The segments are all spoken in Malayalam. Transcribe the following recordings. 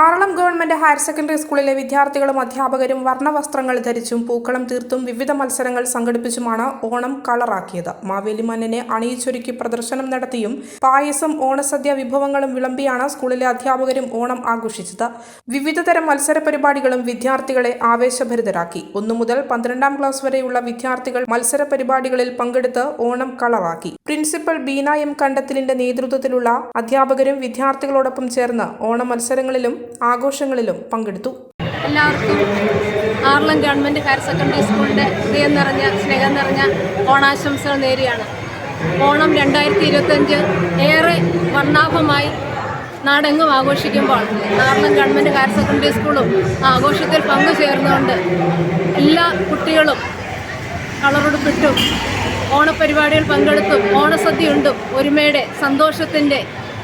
ആറളം ഗവൺമെന്റ് ഹയർ സെക്കൻഡറി സ്കൂളിലെ വിദ്യാർത്ഥികളും അധ്യാപകരും വർണവസ്ത്രങ്ങൾ ധരിച്ചും പൂക്കളം തീർത്തും വിവിധ മത്സരങ്ങൾ സംഘടിപ്പിച്ചുമാണ് ഓണം കളറാക്കിയത്. മാവേലി അണിയിച്ചൊരുക്കി പ്രദർശനം നടത്തിയും പായസം ഓണസദ്യ വിഭവങ്ങളും വിളമ്പിയാണ് സ്കൂളിലെ അധ്യാപകരും ഓണം ആഘോഷിച്ചത്. വിവിധതരം മത്സര പരിപാടികളും വിദ്യാർത്ഥികളെ ആവേശഭരിതരാക്കി. ഒന്നു മുതൽ പന്ത്രണ്ടാം ക്ലാസ് വരെയുള്ള വിദ്യാർത്ഥികൾ മത്സര പരിപാടികളിൽ പങ്കെടുത്ത് ഓണം കളറാക്കി. പ്രിൻസിപ്പൽ ബീന എം കണ്ടത്തിലിന്റെ നേതൃത്വത്തിലുള്ള അധ്യാപകരും വിദ്യാർത്ഥികളോടൊപ്പം ചേർന്ന് ഓണ മത്സരങ്ങളിലും ആഘോഷങ്ങളിലും പങ്കെടുത്തു. എല്ലാവർക്കും ആർലം ഗവൺമെന്റ് ഹയർ സെക്കൻഡറി സ്കൂളിന്റെ ഹൃദയം നിറഞ്ഞ സ്നേഹം നിറഞ്ഞ ഓണാശംസകൾ നേരിയാണ് ഓണം രണ്ടായിരത്തി ഇരുപത്തഞ്ച് ഏറെ വർണാഭമായി നാടെങ്ങും ആഘോഷിക്കുമ്പോൾ ആർലം ഗവൺമെന്റ് ഹയർ സെക്കൻഡറി സ്കൂളും ആഘോഷത്തിൽ ആഘോഷത്തിൽ പങ്കുചേർന്നുകൊണ്ട് എല്ലാ കുട്ടികളും കളറുടുപ്പിട്ടും ഓണപരിപാടികൾ പങ്കെടുത്തും ഓണസദ്യയുണ്ടും ഒരുമയുടെ സന്തോഷത്തിന്റെ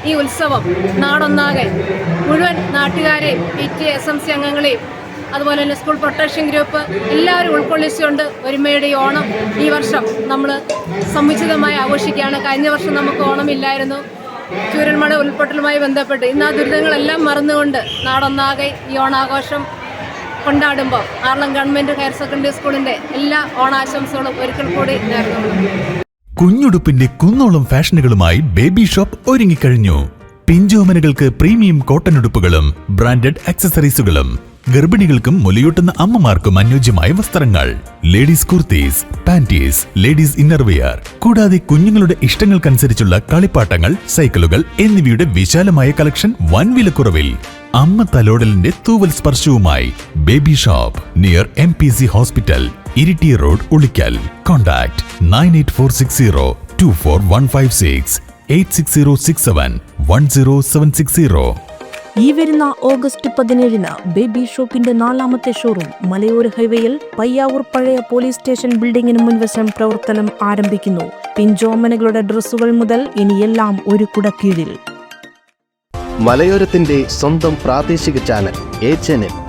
ഈ ഉത്സവം നാടൊന്നാകെ മുഴുവൻ നാട്ടുകാരെയും P T S M C അംഗങ്ങളെയും അതുപോലെ തന്നെ സ്കൂൾ പ്രൊട്ടക്ഷൻ ഗ്രൂപ്പ് എല്ലാവരും ഉൾക്കൊള്ളിച്ചുകൊണ്ട് ഒരുമയുടെ ഈ ഓണം ഈ വർഷം നമ്മൾ സമുചിതമായി ആഘോഷിക്കുകയാണ്. കഴിഞ്ഞ വർഷം നമുക്ക് ഓണമില്ലായിരുന്നു. ചൂരന്മഴ ഉൾപ്പൊട്ടലുമായി ബന്ധപ്പെട്ട് ഇന്ന് ആ ദുരിതങ്ങളെല്ലാം മറന്നുകൊണ്ട് നാടൊന്നാകെ ഈ ഓണാഘോഷം കൊണ്ടാടുമ്പോൾ ആർളം ഗവൺമെന്റ് ഹയർ സെക്കൻഡറി സ്കൂളിന്റെ എല്ലാ ഓണാശംസകളും ഒരിക്കൽ കൂടി നേർന്നുകൊള്ളുന്നു കുഞ്ഞുടുപ്പിന്റെ കുന്നോളം ഫാഷനുകളുമായി ബേബി ഷോപ്പ് ഒരുങ്ങിക്കഴിഞ്ഞു. പിഞ്ചോമനകൾക്ക് പ്രീമിയം കോട്ടൺ ഉടുപ്പുകളും ബ്രാൻഡഡ് ആക്സസറീസുകളും ഗർഭിണികൾക്കും മുലയൂട്ടുന്ന അമ്മമാർക്കും അനുയോജ്യമായ വസ്ത്രങ്ങൾ. Ladies kurtis panties ladies innerwear. കൂടാതെ കുഞ്ഞുങ്ങളുടെ ഇഷ്ടങ്ങൾക്കനുസരിച്ചുള്ള കളിപ്പാട്ടങ്ങൾ സൈക്കിളുകൾ എന്നിവയുടെ വിശാലമായ കളക്ഷൻ വൻ വിലക്കുറവിൽ അമ്മ തലോടലിന്റെ തൂവൽ സ്പർശവുമായി baby shop near M hospital. Iritty road Ulikkal. Contact nine eight four six zero two four one five six eight six zero six seven one zero seven six zero ഈ വരുന്ന ഓഗസ്റ്റ് പതിനേഴിന് ബേബി ഷോപ്പിന്റെ നാലാമത്തെ ഷോറൂം മലയോര ഹൈവേയിൽ പയ്യാവൂർ പഴയ പോലീസ് സ്റ്റേഷൻ ബിൽഡിംഗിന് മുൻവശം പ്രവർത്തനം ആരംഭിക്കുന്നു. പിഞ്ചോമനകളുടെ ഡ്രസ്സുകൾ മുതൽ ഇനിയെല്ലാം ഒരു കുടക്കീഴിൽ. മലയോരത്തിന്റെ സ്വന്തം പ്രാദേശിക ചാനൽ എ എൻ